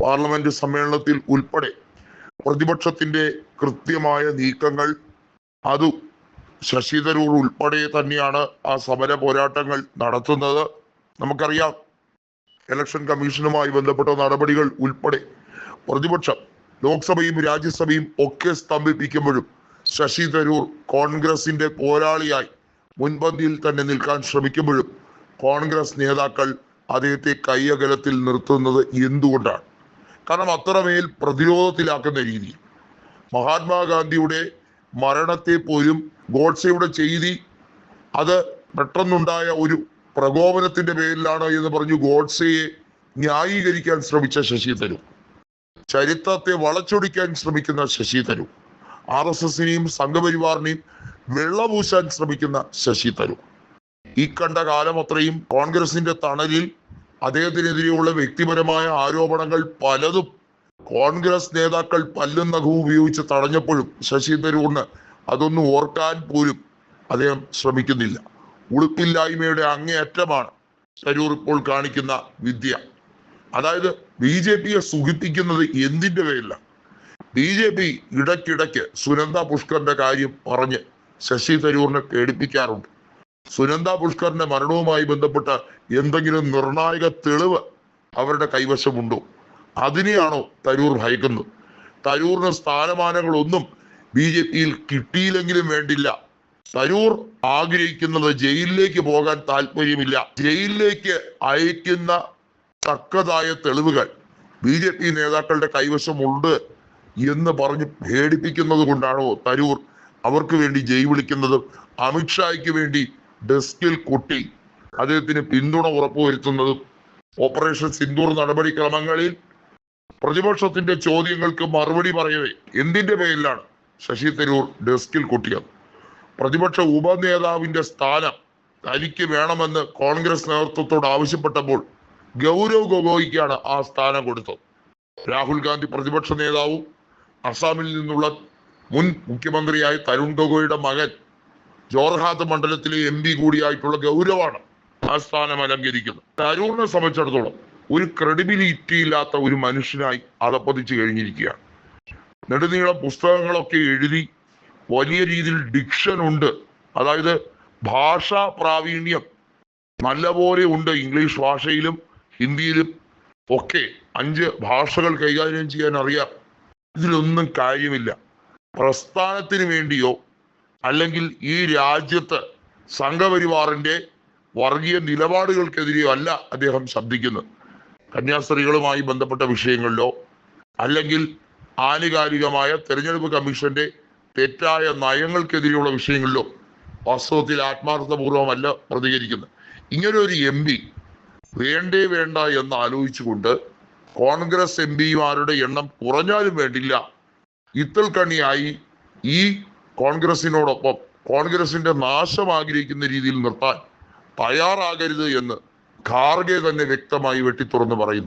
Parliament സമ്മേളനത്തിൽ ഉൾപ്പെടെ പ്രതിപക്ഷത്തിന്റെ കൃത്യമായ നീക്കങ്ങൾ അത് ശശി തരൂർ ഉൾപ്പെടെ തന്നെയാണ് ആ സമര പോരാട്ടങ്ങൾ നടത്തുന്നത്. നമുക്കറിയാം ഇലക്ഷൻ കമ്മീഷനുമായി ബന്ധപ്പെട്ട നടപടികൾ ഉൾപ്പെടെ പ്രതിപക്ഷം ലോക്സഭയും രാജ്യസഭയും ഒക്കെ സ്തംഭിപ്പിക്കുമ്പോഴും ശശി തരൂർ കോൺഗ്രസിന്റെ പോരാളിയായി മുൻപന്തിയിൽ തന്നെ നിൽക്കാൻ ശ്രമിക്കുമ്പോഴും കോൺഗ്രസ് നേതാക്കൾ അദ്ദേഹത്തെ കൈയകലത്തിൽ നിർത്തുന്നത് എന്തുകൊണ്ടാണ്? കാരണം അത്രമേൽ പ്രതിരോധത്തിലാക്കുന്ന രീതി. മഹാത്മാഗാന്ധിയുടെ മരണത്തെ പോലും ഗോഡ്സെയുടെ ചെയ്തി അത് പെട്ടെന്നുണ്ടായ ഒരു പ്രകോപനത്തിന്റെ പേരിലാണ് എന്ന് പറഞ്ഞു ഗോഡ്സെയെ ന്യായീകരിക്കാൻ ശ്രമിച്ച ശശി തരൂർ. ചരിത്രത്തെ വളച്ചൊടിക്കാൻ ശ്രമിക്കുന്ന ശശി തരൂർ. ആർ എസ് എസിനെയും സംഘപരിവാറിനെയും വെള്ളപൂശാൻ ശ്രമിക്കുന്ന ശശി തരൂർ. ഈ കണ്ട കാലം അത്രയും കോൺഗ്രസിന്റെ തണലിൽ അദ്ദേഹത്തിനെതിരെയുള്ള വ്യക്തിപരമായ ആരോപണങ്ങൾ പലതും കോൺഗ്രസ് നേതാക്കൾ പല്ലും നഖവും ഉപയോഗിച്ച് തടഞ്ഞപ്പോഴും ശശി തരൂറിന് അതൊന്നും ഓർക്കാൻ പോലും അദ്ദേഹം ശ്രമിക്കുന്നില്ല. ഉളുപ്പില്ലായ്മയുടെ അങ്ങേയറ്റമാണ് തരൂർ ഇപ്പോൾ കാണിക്കുന്ന വിദ്യ. അതായത് ബി ജെ പിയെ സുഖിപ്പിക്കുന്നത് എന്തിന്റെ പേരിലാണ് ബി ജെ പി ഇടയ്ക്കിടയ്ക്ക് സുനന്ദ പുഷ്കറിന്റെ കാര്യം പറഞ്ഞ് ശശി തരൂറിനെ പേടിപ്പിക്കാറുണ്ട്. സുനന്ദ പുഷ്കറിന്റെ മരണവുമായി ബന്ധപ്പെട്ട എന്തെങ്കിലും നിർണായക തെളിവ് അവരുടെ കൈവശമുണ്ടോ? അതിനെയാണോ തരൂർ ഭയക്കുന്നത്? തരൂറിന് സ്ഥാനമാനങ്ങളൊന്നും ബി ജെ പിയിൽ കിട്ടിയില്ലെങ്കിലും വേണ്ടില്ല. തരൂർ ആഗ്രഹിക്കുന്നത് ജയിലിലേക്ക് പോകാൻ താല്പര്യമില്ല. ജയിലിലേക്ക് അയക്കുന്ന തക്കതായ തെളിവുകൾ ബി ജെ പി നേതാക്കളുടെ കൈവശമുണ്ട് എന്ന് പറഞ്ഞ് പേടിപ്പിക്കുന്നത് കൊണ്ടാണോ തരൂർ അവർക്ക് വേണ്ടി ജയ് വിളിക്കുന്നതും അമിത്ഷായ്ക്ക് വേണ്ടി ഡെസ്കിൽ കുട്ടി അദ്ദേഹത്തിന് പിന്തുണ ഉറപ്പുവരുത്തുന്നതും ഓപ്പറേഷൻ സിന്ദൂർ നടപടിക്രമങ്ങളിൽ പ്രതിപക്ഷത്തിന്റെ ചോദ്യങ്ങൾക്ക് മറുപടി പറയവേ. എന്തിന്റെ പേരിലാണ് ശശി തരൂർ ഡെസ്കിൽ കുട്ടിയത്? പ്രതിപക്ഷ ഉപനേതാവിന്റെ സ്ഥാനം തനിക്ക് വേണമെന്ന് കോൺഗ്രസ് നേതൃത്വത്തോട് ആവശ്യപ്പെട്ടപ്പോൾ ഗൗരവ് ഗൊഗോയ്ക്കാണ് ആ സ്ഥാനം കൊടുത്തത്. രാഹുൽ ഗാന്ധി പ്രതിപക്ഷ നേതാവും അസാമിൽ നിന്നുള്ള മുൻ മുഖ്യമന്ത്രിയായ തരുൺ ഗൊഗോയുടെ മകൻ ജോർഹാത്ത് മണ്ഡലത്തിലെ എം പി കൂടിയായിട്ടുള്ള ഗൗരവാണ് ആ സ്ഥാനം അലങ്കരിക്കുന്നത്. അരൂറിനെ സംബന്ധിച്ചിടത്തോളം ഒരു ക്രെഡിബിലിറ്റി ഇല്ലാത്ത ഒരു മനുഷ്യനായി അതപ്പതിച്ചു കഴിഞ്ഞിരിക്കുകയാണ്. നെടുനീളം പുസ്തകങ്ങളൊക്കെ എഴുതി വലിയ രീതിയിൽ ഡിക്ഷൻ ഉണ്ട്. അതായത് ഭാഷാ പ്രാവീണ്യം നല്ലപോലെ ഉണ്ട് ഇംഗ്ലീഷ് ഭാഷയിലും ഹിന്ദിയിലും ഒക്കെ. അഞ്ച് ഭാഷകൾ കൈകാര്യം ചെയ്യാൻ അറിയാം. ഇതിലൊന്നും കാര്യമില്ല. പ്രസ്ഥാനത്തിന് വേണ്ടിയോ അല്ലെങ്കിൽ ഈ രാജ്യത്ത് സംഘപരിവാറിന്റെ വർഗീയ നിലപാടുകൾക്കെതിരെയോ അല്ല അദ്ദേഹം ശബ്ദിക്കുന്നത്. കന്യാസ്ത്രീകളുമായി ബന്ധപ്പെട്ട വിഷയങ്ങളിലോ അല്ലെങ്കിൽ ആനുകാലികമായ തെരഞ്ഞെടുപ്പ് കമ്മീഷന്റെ തെറ്റായ നയങ്ങൾക്കെതിരെയുള്ള വിഷയങ്ങളിലോ വാസ്തവത്തിൽ ആത്മാർത്ഥപൂർവമല്ല പ്രതികരിക്കുന്നത്. ഇങ്ങനെ ഒരു എം പി വേണ്ടേ വേണ്ട എന്ന് ആലോചിച്ചുകൊണ്ട് കോൺഗ്രസ് എം പിമാരുടെ എണ്ണം കുറഞ്ഞാലും വേണ്ടില്ല. ഇത്തൽ കണിയായി ഈ കോൺഗ്രസിനോടൊപ്പം കോൺഗ്രസിന്റെ നാശം ആഗ്രഹിക്കുന്ന രീതിയിൽ നിർത്താൻ തയ്യാറാകരുത് എന്ന് ഖാർഗെ തന്നെ വ്യക്തമായി വെട്ടിത്തുറന്ന് പറയുന്നു.